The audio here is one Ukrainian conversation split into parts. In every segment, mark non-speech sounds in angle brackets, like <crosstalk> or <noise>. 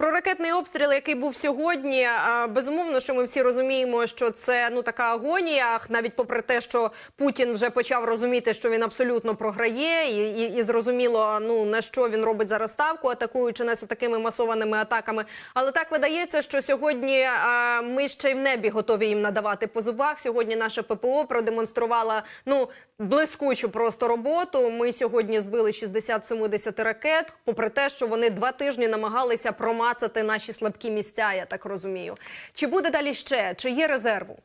Про ракетний обстріл, який був сьогодні, безумовно, що ми всі розуміємо, що це ну така агонія, навіть попри те, що Путін вже почав розуміти, що він абсолютно програє, і, і, і зрозуміло, ну на що він робить зараз ставку, атакуючи нас такими масованими атаками. Але так видається, що сьогодні а, ми ще й в небі готові їм надавати по зубах. Сьогодні наше ППО продемонструвала ну блискучу просто роботу. Ми сьогодні збили 60-70 ракет, попри те, що вони два тижні намагалися промацати наші слабкі місця. Я так розумію. Чи буде далі ще? Чи є резерву?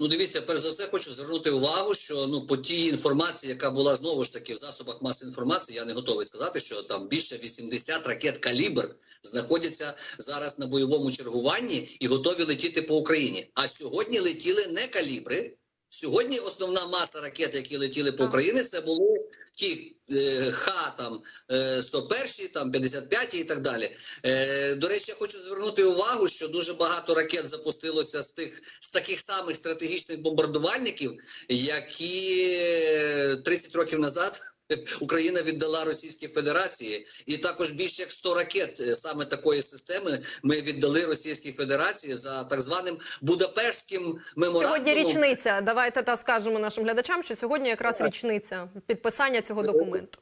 Ну, дивіться, перш за все, хочу звернути увагу, що ну по тій інформації, яка була знову ж таки в засобах масової інформації, я не готовий сказати, що там більше 80 ракет калібр знаходяться зараз на бойовому чергуванні і готові летіти по Україні. А сьогодні летіли не калібри. Сьогодні основна маса ракет, які летіли по Україні, це були ті е, Х там е, 101, там 55 і так далі. Е, до речі, я хочу звернути увагу, що дуже багато ракет запустилося з тих з таких самих стратегічних бомбардувальників, які е, 30 років назад. <laughs> Україна віддала Російській Федерації, і також більше як 100 ракет е, саме такої системи ми віддали Російській Федерації за так званим Будапештським меморандумом. Сьогодні річниця. Давайте та скажемо нашим глядачам, що сьогодні якраз річниця підписання цього документу.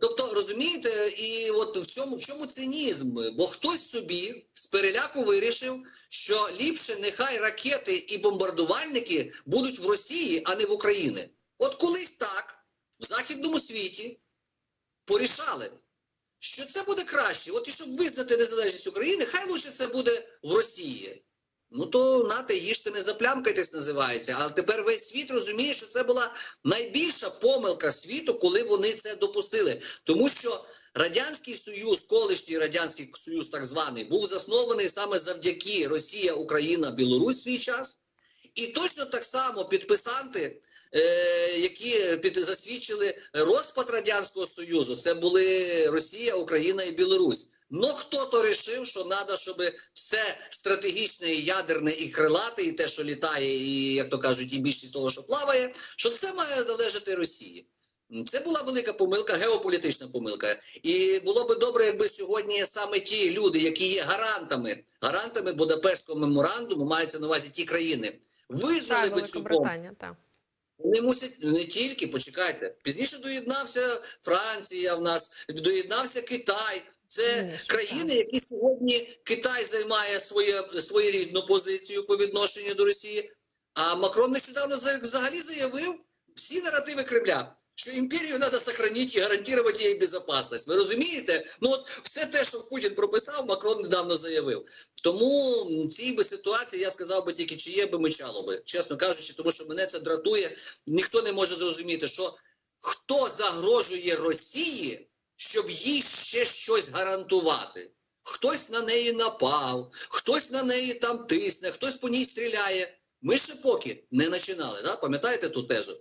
Тобто розумієте, і от в цьому в чому цинізм? Бо хтось собі з переляку вирішив, що ліпше нехай ракети і бомбардувальники будуть в Росії, а не в Україні. От колись так в західному світі порішали, що це буде краще. От і щоб визнати незалежність України, хай лучше це буде в Росії. Ну то нате їжте не заплямкайтесь, називається. Але тепер весь світ розуміє, що це була найбільша помилка світу, коли вони це допустили. Тому що Радянський Союз, колишній Радянський Союз, так званий, був заснований саме завдяки Росія, Україна, Білорусь свій час. І точно так само підписанти, е, які під, засвідчили розпад Радянського Союзу, це були Росія, Україна і Білорусь. Ну хто то рішив, що треба, щоб все стратегічне, і ядерне і крилате, і те, що літає, і як то кажуть, і більшість того, що плаває, що це має належати Росії. Це була велика помилка, геополітична помилка. І було би добре, якби сьогодні саме ті люди, які є гарантами, гарантами Будапештського меморандуму, мається на увазі ті країни, визнали Так, би цю помилку. Вони мусять не тільки почекайте. Пізніше доєднався Франція. В нас доєднався Китай. Це країни, які сьогодні Китай займає своє своєрідну позицію по відношенню до Росії. А Макрон нещодавно взагалі заявив всі наративи Кремля. Що імперію треба сохранити і гарантувати її безпечність. Ви розумієте? Ну от все те, що Путін прописав, Макрон недавно заявив. Тому цій би ситуації я сказав би тільки, чи є би мечало би, чесно кажучи, тому що мене це дратує. Ніхто не може зрозуміти, що хто загрожує Росії, щоб їй ще щось гарантувати. Хтось на неї напав, хтось на неї там тисне, хтось по ній стріляє. Ми ще поки не починали. Да? Пам'ятаєте ту тезу?